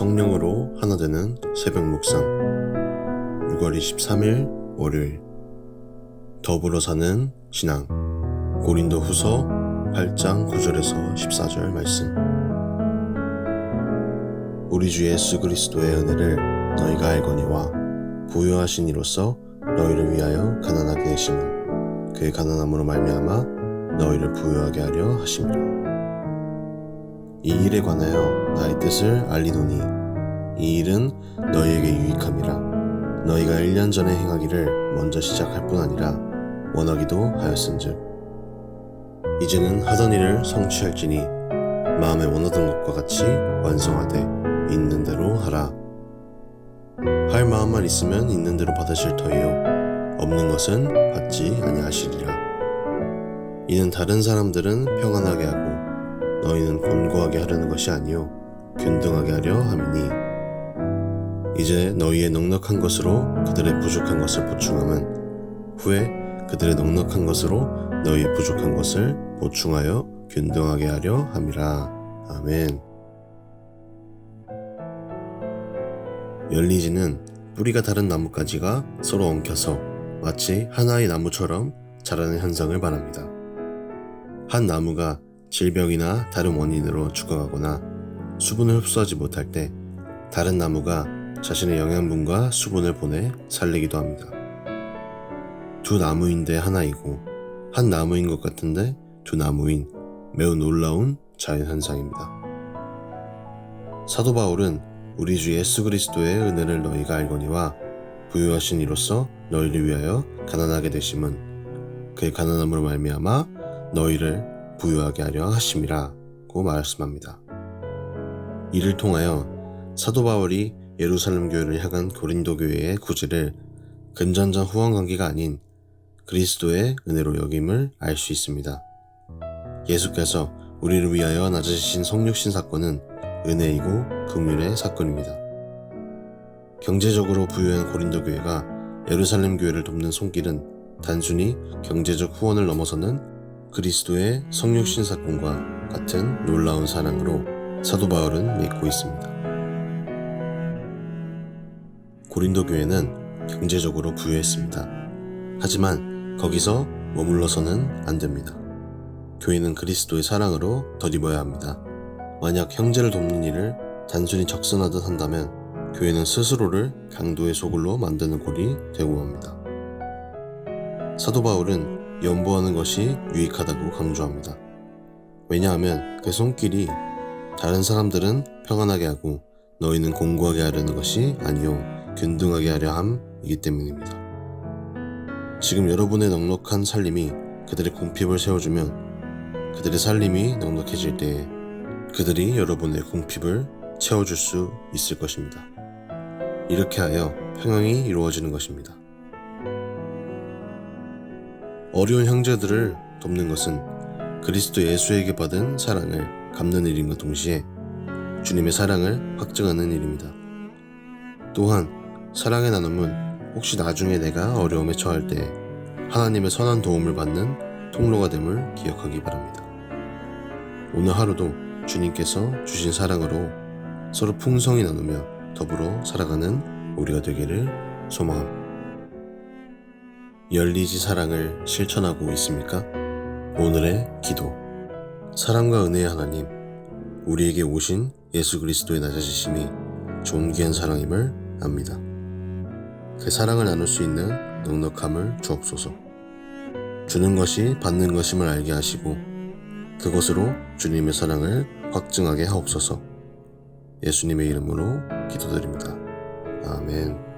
성령으로 하나 되는 새벽 묵상. 6월 23일 월요일. 더불어 사는 신앙. 고린도 후서 8장 9절에서 14절 말씀. 우리 주 예수 그리스도의 은혜를 너희가 알거니와 부유하신 이로써 너희를 위하여 가난하게 되심은 그의 가난함으로 말미암아 너희를 부유하게 하려 하심이라 이 일에 관하여 나의 뜻을 알리노니 이 일은 너희에게 유익함이라. 너희가 1년 전에 행하기를 먼저 시작할 뿐 아니라 원하기도 하였은즉. 이제는 하던 일을 성취할지니 마음에 원하던 것과 같이 완성하되 있는 대로 하라. 할 마음만 있으면 있는 대로 받으실 터이요. 없는 것은 받지 아니하시리라. 이는 다른 사람들은 평안하게 하고 너희는 곤고하게 하려는 것이 아니요 균등하게 하려 함이니. 이제 너희의 넉넉한 것으로 그들의 부족한 것을 보충함은 후에 그들의 넉넉한 것으로 너희의 부족한 것을 보충하여 균등하게 하려 함이라. 아멘. 열리지는 뿌리가 다른 나뭇가지가 서로 엉켜서 마치 하나의 나무처럼 자라는 현상을 말합니다. 한 나무가 질병이나 다른 원인으로 죽어가거나 수분을 흡수하지 못할 때 다른 나무가 자신의 영양분과 수분을 보내 살리기도 합니다. 두 나무인데 하나이고 한 나무인 것 같은데 두 나무인 매우 놀라운 자연현상입니다. 사도 바울은 우리 주 예수 그리스도의 은혜를 너희가 알거니와 부유하신 이로써 너희를 위하여 가난하게 되심은 그의 가난함으로 말미암아 너희를 부유하게 하려 하심이라고 말씀합니다. 이를 통하여 사도 바울이 예루살렘 교회를 향한 고린도 교회의 구제를 근전전 후원 관계가 아닌 그리스도의 은혜로 여김을 알 수 있습니다. 예수께서 우리를 위하여 낮아지신 성육신 사건은 은혜이고 긍휼의 사건입니다. 경제적으로 부유한 고린도 교회가 예루살렘 교회를 돕는 손길은 단순히 경제적 후원을 넘어서는 그리스도의 성육신 사건과 같은 놀라운 사랑으로 사도 바울은 믿고 있습니다. 고린도 교회는 경제적으로 부유했습니다. 하지만 거기서 머물러서는 안 됩니다. 교회는 그리스도의 사랑으로 덧입어야 합니다. 만약 형제를 돕는 일을 단순히 적선하듯 한다면 교회는 스스로를 강도의 소굴로 만드는 꼴이 되고 맙니다. 사도 바울은 연보하는 것이 유익하다고 강조합니다. 왜냐하면 그 손길이 다른 사람들은 평안하게 하고 너희는 공고하게 하려는 것이 아니요 균등하게 하려 함이기 때문입니다. 지금 여러분의 넉넉한 살림이 그들의 공핍을 세워주면 그들의 살림이 넉넉해질 때에 그들이 여러분의 공핍을 채워줄 수 있을 것입니다. 이렇게 하여 평형이 이루어지는 것입니다. 어려운 형제들을 돕는 것은 그리스도 예수에게 받은 사랑을 갚는 일임과 동시에 주님의 사랑을 확증하는 일입니다. 또한 사랑의 나눔은 혹시 나중에 내가 어려움에 처할 때 하나님의 선한 도움을 받는 통로가 됨을 기억하기 바랍니다. 오늘 하루도 주님께서 주신 사랑으로 서로 풍성히 나누며 더불어 살아가는 우리가 되기를 소망합니다. 열리지 사랑을 실천하고 있습니까? 오늘의 기도. 사랑과 은혜의 하나님, 우리에게 오신 예수 그리스도의 낮아지심이 존귀한 사랑임을 압니다. 그 사랑을 나눌 수 있는 넉넉함을 주옵소서. 주는 것이 받는 것임을 알게 하시고 그것으로 주님의 사랑을 확증하게 하옵소서. 예수님의 이름으로 기도드립니다. 아멘.